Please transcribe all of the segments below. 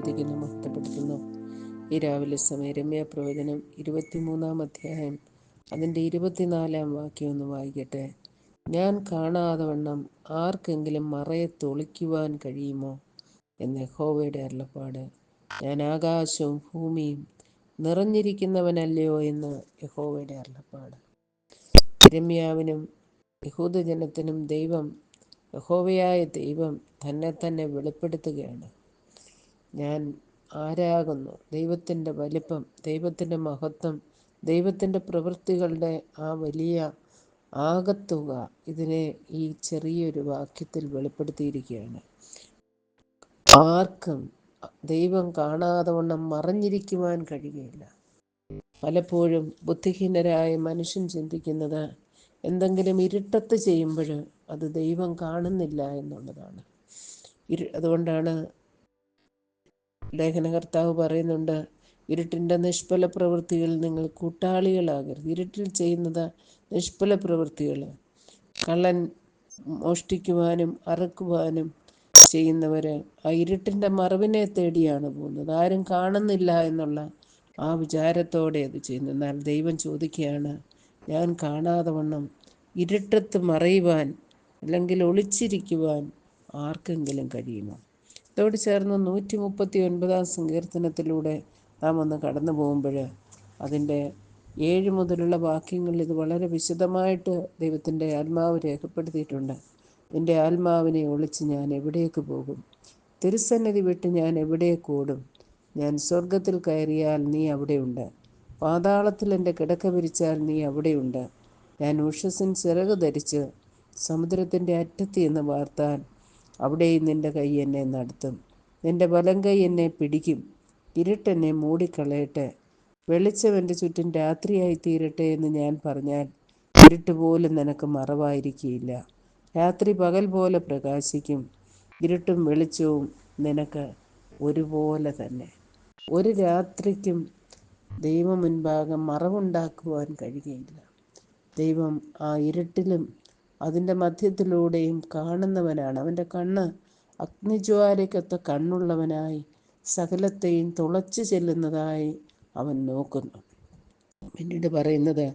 സ്തുതിക്കുന്നു മഹത്വപ്പെടുത്തുന്നു ഈ രാവിലെ സമയം രമ്യ പ്രവചനം ഇരുപത്തിമൂന്നാം അധ്യായം അതിന്റെ ഇരുപത്തിനാലാം വാക്യം ഒന്ന് വായിക്കട്ടെ. ഞാൻ കാണാതെ വണ്ണം ആർക്കെങ്കിലും മറയെ തൊളിക്കുവാൻ കഴിയുമോ? എന്ന് ഹോവയുടെ അരുളപ്പാട്. ഞാൻ ആകാശവും ഭൂമിയും നിറഞ്ഞിരിക്കുന്നവനല്ലയോ? എന്ന് യഹോവയുടെ അരുളപ്പാട്. രമ്യാവിനും യഹൂദജനത്തിനും ദൈവം യഹോവയായ ദൈവം തന്നെ തന്നെ വെളിപ്പെടുത്തുകയാണ്. ഞാൻ ആരാകുന്നു? ദൈവത്തിന്റെ വലിപ്പം ദൈവത്തിന്റെ മഹത്വം ദൈവത്തിന്റെ പ്രവൃത്തികളുടെ ആ വലിയ ആകത്തുക ഇതിനെ ഈ ചെറിയൊരു വാക്യത്തിൽ വെളിപ്പെടുത്തിയിരിക്കുകയാണ്. ആർക്കും ദൈവം കാണാതെ വണ്ണം മറഞ്ഞിരിക്കുവാൻ കഴിയുകയില്ല. പലപ്പോഴും ബുദ്ധിഹീനരായ മനുഷ്യൻ ചിന്തിക്കുന്നത് എന്തെങ്കിലും ഇരുട്ടത്ത് ചെയ്യുമ്പോൾ അത് ദൈവം കാണുന്നില്ല എന്നുള്ളതാണ്. അതുകൊണ്ടാണ് ലേഖനകർത്താവ് പറയുന്നുണ്ട് ഇരുട്ടിന്റെ നിഷ്ഫല പ്രവൃത്തികൾ നിങ്ങൾ കൂട്ടാളികളാകരുത്. ഇരുട്ടിൽ ചെയ്യുന്നത് നിഷ്ഫല പ്രവൃത്തികൾ കള്ളൻ മോഷ്ടിക്കുവാനും അറുക്കുവാനും ചെയ്യുന്നവർ ആ ഇരുട്ടിന്റെ മറവിനെ തേടിയാണ് പോകുന്നത്. ആരും കാണുന്നില്ല എന്നുള്ള ആ വിചാരത്തോടെ അത് ചെയ്യുന്നു. എന്നാൽ ദൈവം ചോദിക്കുകയാണ് ഞാൻ കാണാതെ വണ്ണം ഇരുട്ടത്ത് മറയുവാൻ അല്ലെങ്കിൽ ഒളിച്ചിരിക്കുവാൻ ആർക്കെങ്കിലും കഴിയുമോ? ഇതോട് ചേർന്ന് നൂറ്റി മുപ്പത്തി ഒൻപതാം സങ്കീർത്തനത്തിലൂടെ നാം ഒന്ന് കടന്നു പോകുമ്പോൾ അതിന്റെ ഏഴ് മുതലുള്ള വാക്യങ്ങളിൽ ഇത് വളരെ വിശദമായിട്ട് ദൈവത്തിന്റെ ആത്മാവ് രേഖപ്പെടുത്തിയിട്ടുണ്ട്. എന്റെ ആത്മാവിനെ ഒളിച്ച് ഞാൻ എവിടേക്ക് പോകും? തിരുസന്നിധി വിട്ട് ഞാൻ എവിടേക്ക് ഓടും? ഞാൻ സ്വർഗത്തിൽ കയറിയാൽ നീ അവിടെയുണ്ട്. പാതാളത്തിൽ എന്റെ കിടക്ക വിരിച്ചാൽ നീ അവിടെയുണ്ട്. ഞാൻ ഉഷസിൻ ചിറക് ധരിച്ച് സമുദ്രത്തിന്റെ അറ്റത്ത് എന്ന് വാർത്താൻ അവിടെയും നിന്റെ കൈ എന്നെ നടത്തും. നിന്റെ വലം കൈ എന്നെ പിടിക്കും. ഇരുട്ടെന്നെ മൂടിക്കളയട്ടെ. വെളിച്ചം എന്റെ ചുറ്റും രാത്രിയായി തീരട്ടെ എന്ന് ഞാൻ പറഞ്ഞാൽ ഇരുട്ട് പോലും നിനക്ക് മറവായിരിക്കില്ല രാത്രി പകൽ പോലെ പ്രകാശിക്കും. ഇരുട്ടും വെളിച്ചവും നിനക്ക് ഒരുപോലെ തന്നെ. ഒരു രാത്രിക്കും ദൈവം മുൻപാകെ മറവുണ്ടാക്കുവാൻ കഴിയുകയില്ല. ദൈവം ആ ഇരുട്ടിലും അതിന്റെ മധ്യത്തിലൂടെയും കാണുന്നവനാണ്. അവന്റെ കണ്ണ് അഗ്നിജ്വാലയ്ക്കൊത്ത കണ്ണുള്ളവനായി സകലത്തെയും തുളച്ചു ചെല്ലുന്നതായി അവൻ നോക്കുന്നു. പിന്നീട് പറയുന്നത്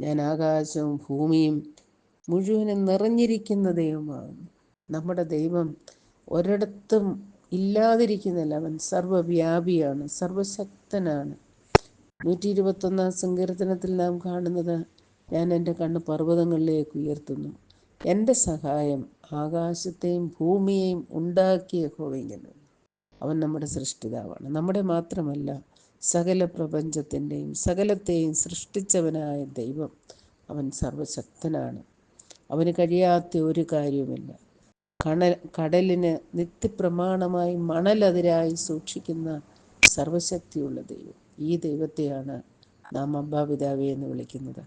ഞാൻ ആകാശവും ഭൂമിയും മുഴുവനും നിറഞ്ഞിരിക്കുന്ന ദൈവമാണ്. നമ്മുടെ ദൈവം ഒരിടത്തും ഇല്ലാതിരിക്കുന്നില്ല അവൻ സർവവ്യാപിയാണ് സർവശക്തനാണ്. നൂറ്റി ഇരുപത്തൊന്നാം സങ്കീർത്തനത്തിൽ നാം കാണുന്നത് ഞാൻ എന്റെ കണ്ണ് പർവതങ്ങളിലേക്ക് ഉയർത്തുന്നു. എന്റെ സഹായം ആകാശത്തെയും ഭൂമിയെയും ഉണ്ടാക്കിയ ഹോവിങ്ങനെ അവൻ നമ്മുടെ സൃഷ്ടിതാവാണ്. നമ്മുടെ മാത്രമല്ല സകല പ്രപഞ്ചത്തിന്റെയും സകലത്തെയും സൃഷ്ടിച്ചവനായ ദൈവം അവൻ സർവശക്തനാണ്. അവന് കഴിയാത്ത ഒരു കാര്യവുമില്ല. കണൽ കടലിന് നിത്യപ്രമാണമായി മണലതിരായി സൂക്ഷിക്കുന്ന സർവശക്തിയുള്ള ദൈവം. ഈ ദൈവത്തെയാണ് നാം അബ്ബാപിതാവെ എന്ന് വിളിക്കുന്നത്.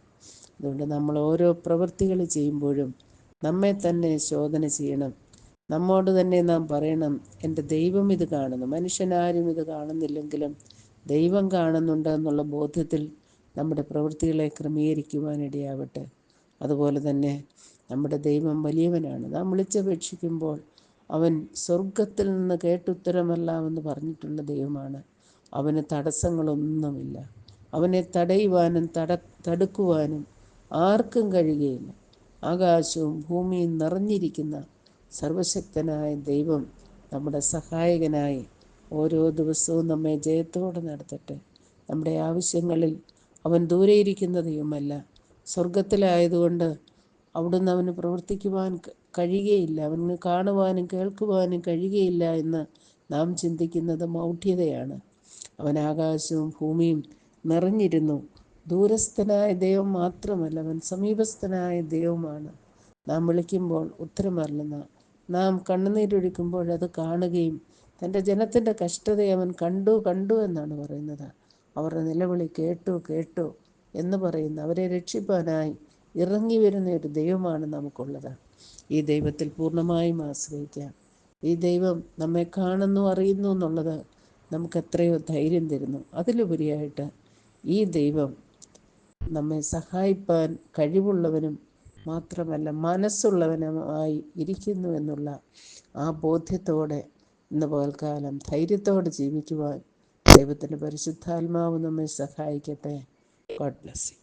അതുകൊണ്ട് നമ്മൾ ഓരോ പ്രവൃത്തികൾ ചെയ്യുമ്പോഴും നമ്മെ തന്നെ ശോധന ചെയ്യണം. നമ്മോട് തന്നെ നാം പറയണം എന്റെ ദൈവം ഇത് കാണുന്നു. മനുഷ്യനാരും ഇത് കാണുന്നില്ലെങ്കിലും ദൈവം കാണുന്നുണ്ട് എന്നുള്ള ബോധ്യത്തിൽ നമ്മുടെ പ്രവൃത്തികളെ ക്രമീകരിക്കുവാനിടയാവട്ടെ. അതുപോലെ തന്നെ നമ്മുടെ ദൈവം വലിയവനാണ്. നാം വിളിച്ചപേക്ഷിക്കുമ്പോൾ അവൻ സ്വർഗത്തിൽ നിന്ന് കേട്ടുത്തരമല്ലാമെന്ന് പറഞ്ഞിട്ടുള്ള ദൈവമാണ്. അവന് തടസ്സങ്ങളൊന്നുമില്ല. അവനെ തടയുവാനും തട തടുക്കുവാനും ആർക്കും കഴിയുകയില്ല. ആകാശവും ഭൂമിയും നിറഞ്ഞിരിക്കുന്ന സർവശക്തനായ ദൈവം നമ്മുടെ സഹായകനായി ഓരോ ദിവസവും നമ്മെ ജയത്തോടെ നടത്തട്ടെ. നമ്മുടെ ആവശ്യങ്ങളിൽ അവൻ ദൂരെ ഇരിക്കുന്ന സ്വർഗത്തിലായതുകൊണ്ട് അവിടുന്ന് അവന് പ്രവർത്തിക്കുവാൻ കഴിയുകയില്ല. അവന് കാണുവാനും കേൾക്കുവാനും കഴിയുകയില്ല എന്ന് നാം ചിന്തിക്കുന്നത് മൗഢ്യതയാണ്. അവൻ ആകാശവും ഭൂമിയും നിറഞ്ഞിരുന്നു. ദൂരസ്ഥനായ ദൈവം മാത്രമല്ല അവൻ സമീപസ്ഥനായ ദൈവമാണ്. നാം വിളിക്കുമ്പോൾ ഉത്തരമറിയുന്ന നാം കണ്ണുനീരൊഴിക്കുമ്പോൾ അത് കാണുകയും തന്റെ ജനത്തിന്റെ കഷ്ടതയെ അവൻ കണ്ടു കണ്ടു എന്നാണ് പറയുന്നത്. അവരുടെ നിലവിളി കേട്ടു കേട്ടു എന്ന് പറയുന്ന അവരെ രക്ഷിപ്പാനായി ഇറങ്ങി വരുന്ന ഒരു ദൈവമാണ് നമുക്കുള്ളത്. ഈ ദൈവത്തിൽ പൂർണമായും ആശ്രയിക്കാം. ഈ ദൈവം നമ്മെ കാണുന്നു അറിയുന്നു എന്നുള്ളത് നമുക്ക് എത്രയോ ധൈര്യം തരുന്നു. അതിലുപരിയായിട്ട് ഈ ദൈവം നമ്മെ സഹായിപ്പാൻ കഴിവുള്ളവനും മാത്രമല്ല മനസ്സുള്ളവനുമായി ഇരിക്കുന്നു എന്നുള്ള ആ ബോധ്യത്തോടെ ഇന്ന് പകൽക്കാലം ധൈര്യത്തോടെ ജീവിക്കുവാൻ ദൈവത്തിന്റെ പരിശുദ്ധാത്മാവ് നമ്മെ സഹായിക്കട്ടെ. God bless